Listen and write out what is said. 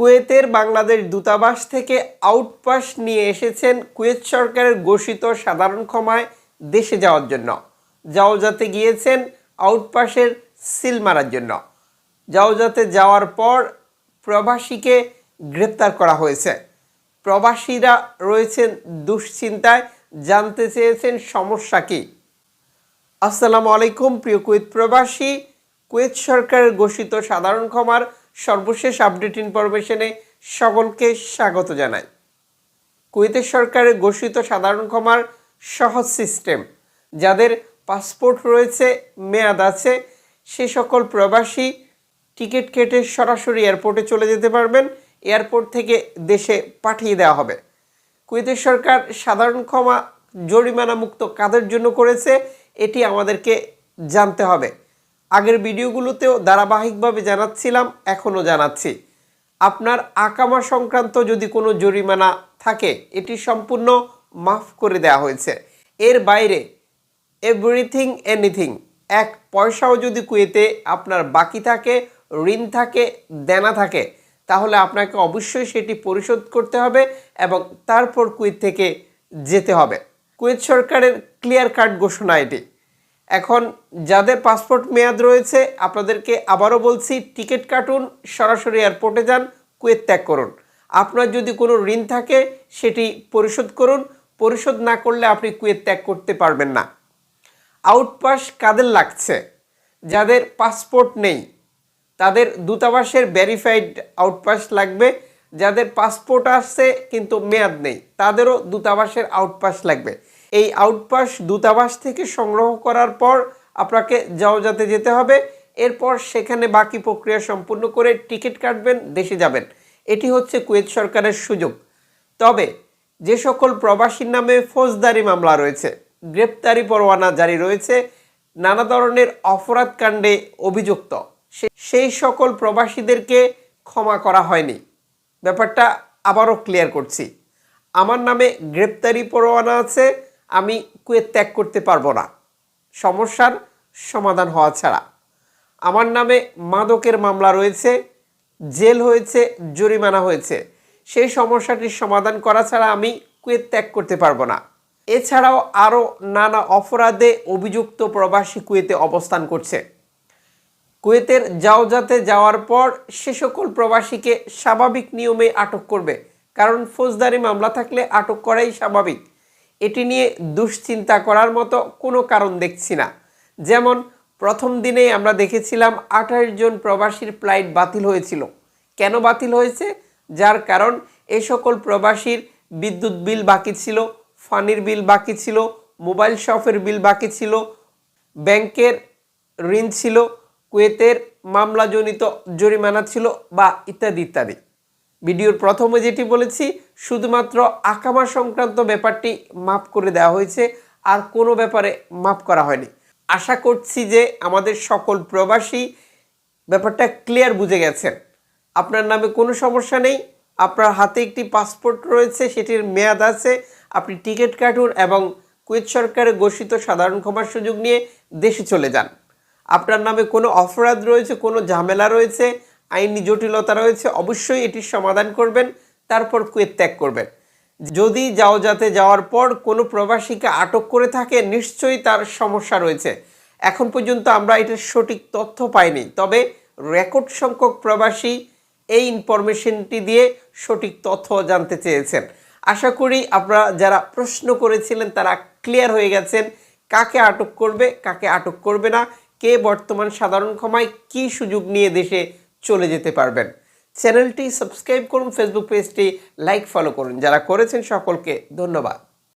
কুয়েতের বাংলাদেশ দূতাবাস থেকে আউটপাস নিয়ে এসেছেন কুয়েত সরকারের ঘোষিত সাধারণ ক্ষমায় দেশে যাওয়ার জন্য। জাওজাতে গিয়েছেন আউটপাসের সিল মারার জন্য। যাও জাওজাতে যাওয়ার পর প্রবাসীকে গ্রেপ্তার করা হয়েছে। প্রবাসীরা রয়েছেন দুশ্চিন্তায়, জানতে চেয়েছেন সমস্যা কী। আসসালামু আলাইকুম, প্রিয় কুয়েত প্রবাসী। কুয়েত সরকারের ঘোষিত সাধারণ ক্ষমার সর্বশেষ আপডেট ইনফরমেশনে সকলকে স্বাগত জানাই। কুয়েতের সরকারের ঘোষিত সাধারণ ক্ষমার সহজ সিস্টেম যাদের পাসপোর্ট রয়েছে, মেয়াদ আছে, সে সকল প্রবাসী টিকিট কেটে সরাসরি এয়ারপোর্টে চলে যেতে পারবেন এয়ারপোর্ট থেকে দেশে পাঠিয়ে দেওয়া হবে। কুয়েতের সরকার সাধারণ ক্ষমা জরিমানা মুক্ত কাদের জন্য করেছে, এটি আমাদেরকে জানতে হবে। আগের ভিডিওগুলোতেও ধারাবাহিকভাবে জানাচ্ছিলাম, এখনও জানাচ্ছি। আপনার আকামা সংক্রান্ত যদি কোনো জরিমানা থাকে, এটি সম্পূর্ণ মাফ করে দেওয়া হয়েছে। এর বাইরে এভরিথিং এনিথিং এক পয়সাও যদি কুয়েতে আপনার বাকি থাকে, ঋণ থাকে, দেনা থাকে, তাহলে আপনাকে অবশ্যই সেটি পরিশোধ করতে হবে এবং তারপর কুয়েত থেকে যেতে হবে। কুয়েত সরকারের ক্লিয়ার কাট ঘোষণা এটি। এখন যাদের পাসপোর্ট মেয়াদ রয়েছে, আপনাদেরকে আবারও বলছি টিকিট কাটুন, সরাসরি এয়ারপোর্টে যান, কুয়েত ত্যাগ করুন। আপনার যদি কোনো ঋণ থাকে, সেটি পরিশোধ করুন। পরিশোধ না করলে আপনি কুয়েত ত্যাগ করতে পারবেন না। আউটপাস কাদের লাগছে? যাদের পাসপোর্ট নেই, তাদের দূতাবাসের ভ্যারিফাইড আউটপাস লাগবে। যাদের পাসপোর্ট আসছে, কিন্তু মেয়াদ নেই, তাদেরও দূতাবাসের আউটপাস লাগবে। এই আউটপাস দূতাবাস থেকে সংগ্রহ করার পর আপনাকে যাওয়াতে যেতে হবে। এরপর সেখানে বাকি প্রক্রিয়া সম্পূর্ণ করে টিকিট কাটবেন, দেশে যাবেন। এটি হচ্ছে কুয়েত সরকারের সুযোগ। তবে যে সকল প্রবাসীর নামে ফৌজদারি মামলা রয়েছে, গ্রেপ্তারি পরোয়ানা জারি রয়েছে, নানা ধরনের অপরাধ কাণ্ডে অভিযুক্ত সেই সকল প্রবাসীদেরকে ক্ষমা করা হয়নি। ব্যাপারটা আবারও ক্লিয়ার করছি। আমার নামে গ্রেপ্তারি পরোয়ানা আছে আমি কুয়েত ত্যাগ করতে পারব না। সমস্যার সমাধান হওয়া ছাড়া। আমার নামে মাদকের মামলা রয়েছে, জেল হয়েছে, জরিমানা হয়েছে। সেই সমস্যাটির সমাধান করা ছাড়া আমি কুয়েত ত্যাগ করতে পারব না। এছাড়াও আরও নানা অপরাধে অভিযুক্ত প্রবাসী কুয়েতে অবস্থান করছে। কুয়েতের জাওজাতে যাওয়ার পর সে সকল প্রবাসীকে স্বাভাবিক নিয়মে আটক করবে। কারণ ফৌজদারি মামলা থাকলে আটক করাই স্বাভাবিক। এটি নিয়ে দুশ্চিন্তা করার মতো কোনো কারণ দেখছি না। যেমন, প্রথম দিনেই আমরা দেখেছিলাম আঠাশ জন প্রবাসীর ফ্লাইট বাতিল হয়েছিল। কেন বাতিল হয়েছে? যার কারণ, এ সকল প্রবাসীর বিদ্যুৎ বিল বাকি ছিল, ফানির বিল বাকি ছিল, মোবাইল শপের বিল বাকি ছিল, ব্যাংকের ঋণ ছিল, কুয়েতের মামলাজনিত জরিমানা ছিল বা ইত্যাদি ইত্যাদি। ভিডিওর প্রথমে যেটি বলেছি, শুধুমাত্র আকামা সংক্রান্ত ব্যাপারটি মাফ করে দেওয়া হয়েছে, আর কোনো ব্যাপারে মাফ করা হয়নি। আশা করছি যে আমাদের সকল প্রবাসী ব্যাপারটা ক্লিয়ার বুঝে গেছেন। আপনার নামে কোনো সমস্যা নেই, আপনার হাতে একটি পাসপোর্ট রয়েছে, সেটির মেয়াদ আছে, আপনি টিকিট কাটুন এবং কুয়েত সরকারের ঘোষিত সাধারণ ক্ষমার সুযোগ নিয়ে দেশে চলে যান। আপনার নামে কোনো অপরাধ রয়েছে, কোনো ঝামেলা রয়েছে আইনি জটিলতা রয়েছে, অবশ্যই এটির সমাধান করবেন, তারপর কুয়েত ত্যাগ করবেন। যদি যাও যাতে যাওয়ার পর কোনো প্রবাসীকে আটক করে থাকে, নিশ্চয়ই তার সমস্যা রয়েছে। এখন পর্যন্ত আমরা এটার সঠিক তথ্য পাইনি, তবে রেকর্ড সংখ্যক প্রবাসী এই ইনফরমেশনটি দিয়ে সঠিক তথ্য জানতে চেয়েছেন। আশা করি আপনারা যারা প্রশ্ন করেছিলেন, তারা ক্লিয়ার হয়ে গেছেন, কাকে আটক করবে, কাকে আটক করবে না, কে বর্তমান সাধারণ ক্ষমায় কী সুযোগ নিয়ে দেশে চলে যেতে পারবেন। চ্যানেলটি সাবস্ক্রাইব করুন ফেসবুক পেজটি লাইক ফলো করুন। যারা করেছেন সকলকে ধন্যবাদ।